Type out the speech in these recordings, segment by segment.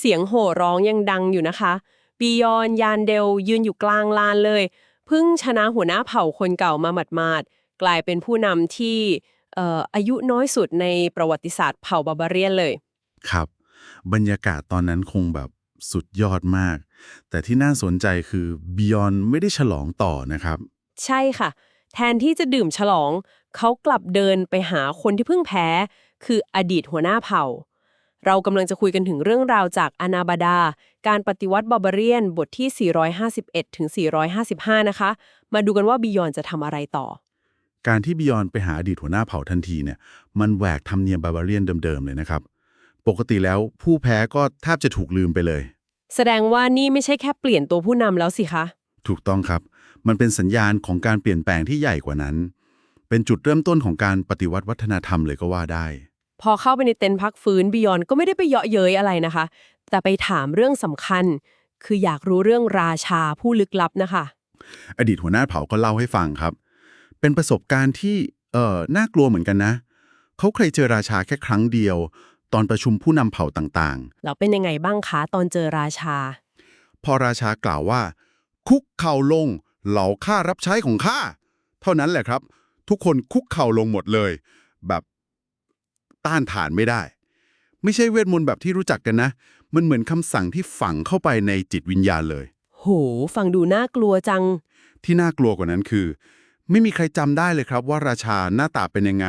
เสียงโห่ร้องยังดังอยู่นะคะ บียอนยานเดลยืนอยู่กลางลานเลย เพิ่งชนะหัวหน้าเผ่าคนเก่ามาหมาดๆ กลายเป็นผู้นำที่เอ่ออายุน้อยสุดในประวัติศาสตร์เผ่าบาบาเรียนเลย ครับ บรรยากาศตอนนั้นคงแบบสุดยอดมาก แต่ที่น่าสนใจคือบิยอนไม่ได้ฉลองต่อนะครับ ใช่ค่ะ แทนที่จะดื่มฉลอง เขากลับเดินไปหาคนที่เพิ่งแพ้ คืออดีตหัวหน้าเผ่า เรากำลังจะคุยกันถึงเรื่องราวจากอนาบาดา การปฏิวัติบาบาเรียนบทที่ 451 ถึง 455 นะคะ มาดูกันว่าบิยอนจะทำอะไรต่อ การที่บิยอนไปหาอดีตหัวหน้าเผ่าทันทีเนี่ย มันแหวกธรรมเนียมบาบาเรียนเดิมๆเลยนะครับ ปกติแล้วผู้แพ้ก็แทบจะถูกลืมไปเลย แสดงว่านี่ไม่ใช่แค่เปลี่ยนตัวผู้นำแล้วสิคะ ถูกต้องครับ มันเป็นสัญญาณของการเปลี่ยนแปลงที่ใหญ่กว่านั้น เป็นจุดเริ่มต้นของการปฏิวัติวัฒนธรรมเลยก็ว่าได้ พอเข้าไปในเต็นท์พักฟื้นบิยอนก็ไม่ได้ไปเยาะเย้ยอะไรนะคะ แต่ไปถามเรื่องสำคัญ คืออยากรู้เรื่องราชาผู้ลึกลับนะคะ อดีตหัวหน้าเผ่าก็เล่าให้ฟังครับ เป็นประสบการณ์ที่เอ่อน่ากลัวเหมือนกันนะ เขาเคยเจอราชาแค่ครั้งเดียว ตอนประชุมผู้นำเผ่าต่างแล้วเป็นยังไงบ้างคะตอนเจอราชาๆพอราชากล่าวว่า คุกเข่าลงเหล่าข้ารับใช้ของข้าเท่านั้นแหละครับ ทุกคนคุกเข่าลงหมดเลย แบบ ต้านทานไม่ได้ ไม่ใช่เวทมนต์แบบที่รู้จักกันนะ มันเหมือนคำสั่งที่ฝังเข้าไปในจิตวิญญาณเลย โห ฟังดูน่ากลัวจัง ที่น่ากลัวกว่านั้นคือ ไม่มีใครจำได้เลยครับว่าราชาหน้าตาเป็นยังไง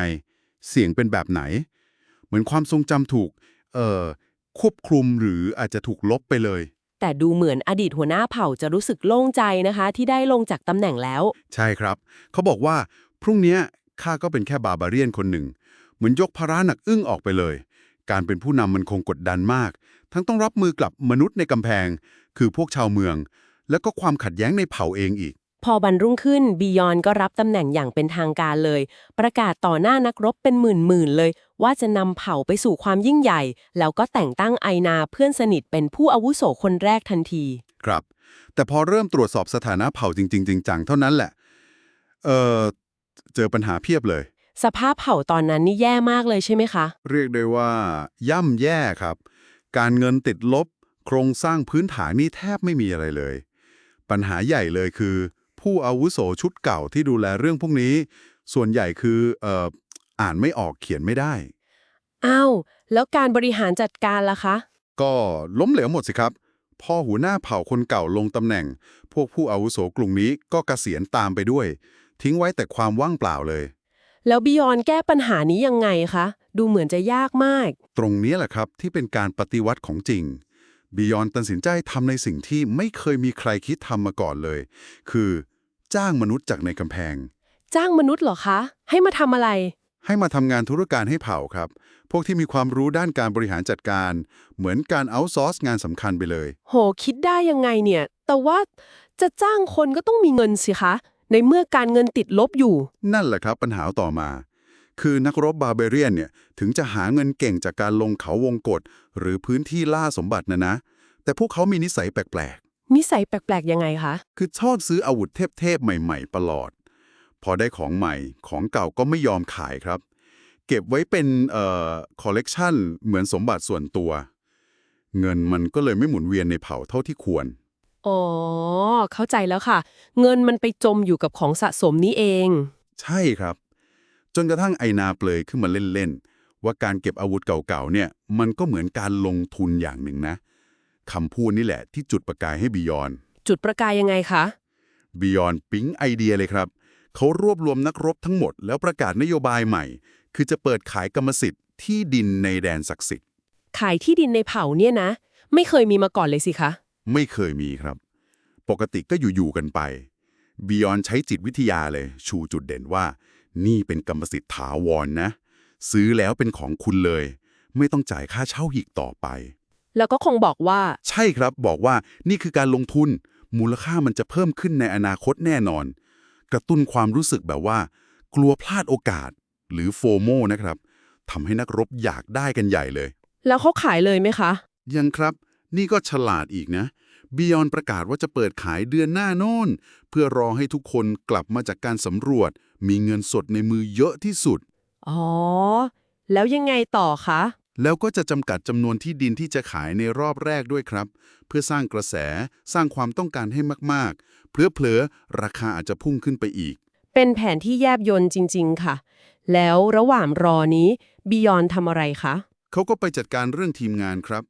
เสียงเป็นแบบไหน เหมือนความทรงจำถูก เอ่อ ควบคลุมหรืออาจจะถูกลบไปเลย แต่ดูเหมือนอดีตหัวหน้าเผ่าจะรู้สึกโล่งใจนะคะ ที่ได้ลงจากตำแหน่งแล้ว ใช่ครับ เขาบอกว่าพรุ่งเนี้ยข้าก็เป็นแค่บาบาเรียนคนหนึ่ง เหมือนยกภาระหนักอึ้งออกไปเลย การเป็นผู้นำมันคงกดดันมาก ทั้งต้องรับมือกับมนุษย์ในกำแพง คือพวกชาวเมือง แล้วก็ความขัดแย้งในเผ่าเองอีก พอบันรุ่งขึ้นบียอนก็รับตำแหน่งอย่างเป็นทางการเลย ประกาศต่อหน้านักรบเป็นหมื่นๆเลย ว่าจะนำเผ่าไปสู่ความยิ่งใหญ่ แล้วก็แต่งตั้งไอนาเพื่อนสนิทเป็นผู้อาวุโสคนแรกทันที ครับ แต่พอเริ่มตรวจสอบสถานะเผ่าจริงๆจริงจังเท่านั้นแหละ เอ่อเจอปัญหาเพียบเลย สภาพเผ่าตอนนั้นนี่แย่มากเลยใช่ไหมคะ เรียกได้ว่า ย่ำแย่ครับ การเงินติดลบ โครงสร้างพื้นฐานนี่แทบไม่มีอะไรเลย ปัญหาใหญ่เลยคือ ผู้อาวุโสชุดเก่าที่ดูแลเรื่องพวกนี้ ส่วนใหญ่คือเอ่ออ่านไม่ออกเขียนไม่ได้อ้าวแล้วการบริหารจัดการล่ะคะ ก็ล้มเหลวหมดสิครับพอหัวหน้าเผ่าคนเก่าลงตำแหน่ง พวกผู้อาวุโสกลุ่มนี้ก็เกษียณตามไปด้วย ทิ้งไว้แต่ความว่างเปล่าเลย แล้วบิยอนแก้ปัญหานี้ยังไงคะ ดูเหมือนจะยากมาก ตรงนี้แหละครับที่เป็นการปฏิวัติของจริงบิยอนตัดสินใจทำในสิ่งที่ไม่เคยมีใครคิดทำมาก่อนเลย คือ จ้างมนุษย์จากในกำแพง จ้างมนุษย์เหรอคะ ให้มาทำอะไร ให้มาทำงานธุรการให้เผ่าครับ พวกที่มีความรู้ด้านการบริหารจัดการ เหมือนการเอาซอร์สงานสำคัญไปเลย โห คิดได้ยังไงเนี่ย แต่ว่าจะจ้างคนก็ต้องมีเงินสิคะ ในเมื่อการเงินติดลบอยู่ นั่นแหละครับปัญหาต่อมา คือนักรบบาร์เบเรียนเนี่ยถึงจะหาเงินเก่งจากการลงเขาวงกฏหรือพื้นที่ล่าสมบัตินะนะ แต่พวกเขามีนิสัยแปลกนิสัยแปลกๆยังไงคะๆคือชอบซื้ออาวุธเทพๆ ใหม่ๆตลอด พอได้ของใหม่ของเก่าก็ไม่ยอมขายครับ เก็บไว้เป็นเอ่อคอลเลกชันเหมือนสมบัติส่วนตัว เงินมันก็เลยไม่หมุนเวียนในเผ่าเท่าที่ควร อ๋อ เข้าใจแล้วค่ะ เงินมันไปจมอยู่กับของสะสมนี้เอง ใช่ครับ จนกระทั่งไอนาเปลยขึ้นมาเล่นๆ ว่าการเก็บอาวุธเก่าๆเนี่ย มันก็เหมือนการลงทุนอย่างหนึ่งนะคำพูดนี่แหละที่จุดประกายให้บิยอน จุดประกายยังไงคะบิยอนปิ๊งไอเดียเลยครับ เขารวบรวมนักรบทั้งหมด แล้วประกาศนโยบายใหม่ คือจะเปิดขายกรรมสิทธิ์ที่ดินในแดนศักดิ์สิทธิ์ ขายที่ดินในเผ่าเนี่ยนะ ไม่เคยมีมาก่อนเลยสิคะ ไม่เคยมีครับ ปกติก็อยู่ ๆ กันไปบิยอนใช้จิตวิทยาเลย ชูจุดเด่นว่า นี่เป็นกรรมสิทธิ์ถาวรนะ ซื้อแล้วเป็นของคุณเลย ไม่ต้องจ่ายค่าเช่าอีกต่อไป แล้วก็คงบอกว่า ใช่ครับบอกว่านี่คือการลงทุน มูลค่ามันจะเพิ่มขึ้นในอนาคตแน่นอน กระตุ้นความรู้สึกแบบว่า กลัวพลาดโอกาส หรือโฟโมนะครับทำให้นักรบอยากได้กันใหญ่เลย แล้วเขาขายเลยไหมคะ ยังครับ นี่ก็ฉลาดอีกนะ บิยอนประกาศว่าจะเปิดขายเดือนหน้าโน่น เพื่อรอให้ทุกคนกลับมาจากการสำรวจ มีเงินสดในมือเยอะที่สุด อ๋อ แล้วยังไงต่อคะ แล้วก็จะจำกัดจำนวนที่ดินที่จะขายในรอบแรกด้วยครับ เพื่อสร้างกระแสสร้างความต้องการให้มากๆ เพลอๆราคาอาจจะพุ่งขึ้นไปอีก เป็นแผนที่แยบยนต์จริง ๆ ค่ะ แล้วระหว่างรอนี้บิยอนทำอะไรคะเขาก็ไปจัดการเรื่องทีมงานครับ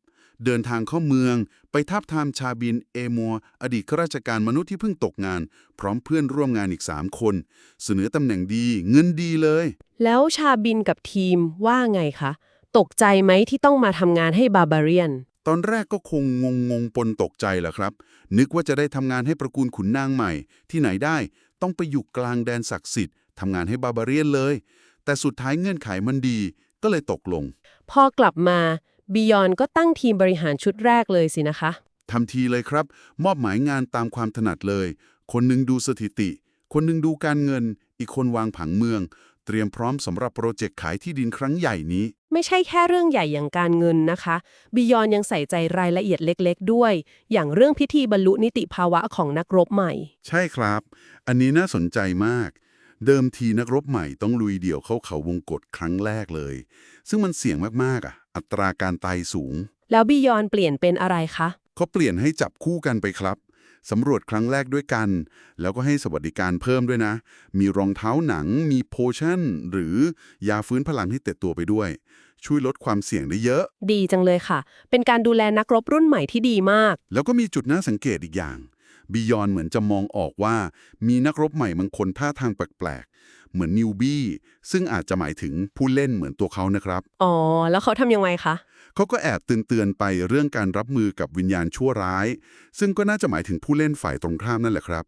เดินทางเข้าเมือง ไปทับทามชาบินเอมัว อดีตข้าราชการมนุษย์ที่เพิ่งตกงาน พร้อมเพื่อนร่วมงานอีก 3 คน เสนอตำแหน่งดีเงินดีเลย แล้วชาบินกับทีมว่าไงคะ ตกใจไหมที่ต้องมาทำงานให้บาบาเรียน ตอนแรกก็คงงงงงๆปนตกใจแหละครับ นึกว่าจะได้ทำงานให้ตระกูลขุนนางใหม่ ที่ไหนได้ต้องไปอยู่กลางแดนศักดิ์สิทธิ์ทำงานให้บาบาเรียนเลย แต่สุดท้ายเงื่อนไขมันดีก็เลยตกลง พอกลับมา บิยอนก็ตั้งทีมบริหารชุดแรกเลยสินะคะ ทำทีเลยครับ มอบหมายงานตามความถนัดเลย คนหนึงดูสถิติ คนหนึงดูการเงิน อีกคนวางผังเมือง เตรียมพร้อมสำหรับโปรเจกต์ขายที่ดินครั้งใหญ่นี้ ไม่ใช่แค่เรื่องใหญ่อย่างการเงินนะคะบิยอนยังใส่ใจรายละเอียดเล็กๆ ด้วย อย่างเรื่องพิธีบรรลุนิติภาวะของนักรบใหม่ ใช่ครับ อันนี้น่าสนใจมาก เดิมทีนักรบใหม่ต้องลุยเดี่ยวเข้าเขาวงกฏครั้งแรกเลย ซึ่งมันเสี่ยงมากๆอะ อัตราการตายสูง แล้วบิยอนเปลี่ยนเป็นอะไรคะ เขาเปลี่ยนให้จับคู่กันไปครับสำรวจครั้งแรกด้วยกัน แล้วก็ให้สวัสดิการเพิ่มด้วยนะ มีรองเท้าหนัง มีโพชั่น หรือยาฟื้นพลังให้เต็ดตัวไปด้วย ช่วยลดความเสี่ยงได้เยอะ ดีจังเลยค่ะ เป็นการดูแลนักรบรุ่นใหม่ที่ดีมาก แล้วก็มีจุดน่าสังเกตอีกอย่างบียอนเหมือนจะมองออกว่า มีนักรบใหม่บางคนท่าทางแปลกๆ เหมือนนิวบี้ซึ่งอาจจะหมายถึงผู้เล่นเหมือนตัวเขานะครับ อ๋อ แล้วเขาทำยังไงคะ เขาก็แอบเตือนๆไปเรื่องการรับมือกับวิญญาณชั่วร้าย ซึ่งก็น่าจะหมายถึงผู้เล่นฝ่ายตรงข้ามนั่นแหละครับ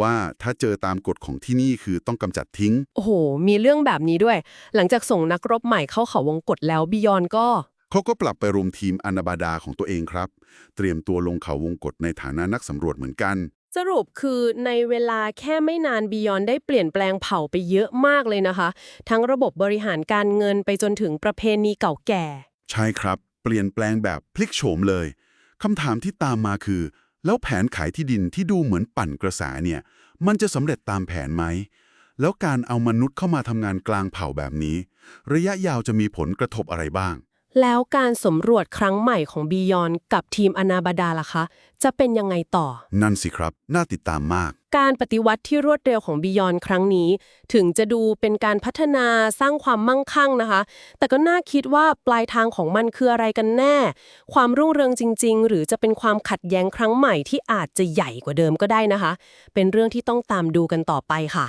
ว่าถ้าเจอตามกฎของที่นี่คือต้องกำจัดทิ้ง โอ้โห มีเรื่องแบบนี้ด้วย หลังจากส่งนักรบใหม่เข้าเขาวงกฏแล้วบิยอนก็เขาก็ปรับไปรวมทีมอนาบาดาของตัวเองครับ เตรียมตัวลงเขาวงกฏในฐานะนักสำรวจเหมือนกัน สรุปคือในเวลาแค่ไม่นานบิยอนได้เปลี่ยนแปลงเผ่าไปเยอะมากเลยนะคะ ทั้งระบบบริหารการเงินไปจนถึงประเพณีเก่าแก่ ใช่ครับ เปลี่ยนแปลงแบบพลิกโฉมเลยคำถามที่ตามมาคือ แล้วแผนขายที่ดินที่ดูเหมือนปั่นกระแสเนี่ย มันจะสำเร็จตามแผนไหม แล้วการเอามนุษย์เข้ามาทำงานกลางเผ่าแบบนี้ ระยะยาวจะมีผลกระทบอะไรบ้าง แล้วการสำรวจครั้งใหม่ของบิยอนกับทีมอนาบาดาล่ะคะ จะเป็นยังไงต่อ นั่นสิครับ น่าติดตามมาก การปฏิวัติที่รวดเร็วของบิยอนครั้งนี้ ถึงจะดูเป็นการพัฒนาสร้างความมั่งคั่งนะคะ แต่ก็น่าคิดว่าปลายทางของมันคืออะไรกันแน่ ความรุ่งเรืองจริง ๆ หรือจะเป็นความขัดแย้งครั้งใหม่ที่อาจจะใหญ่กว่าเดิมก็ได้นะคะ เป็นเรื่องที่ต้องตามดูกันต่อไปค่ะ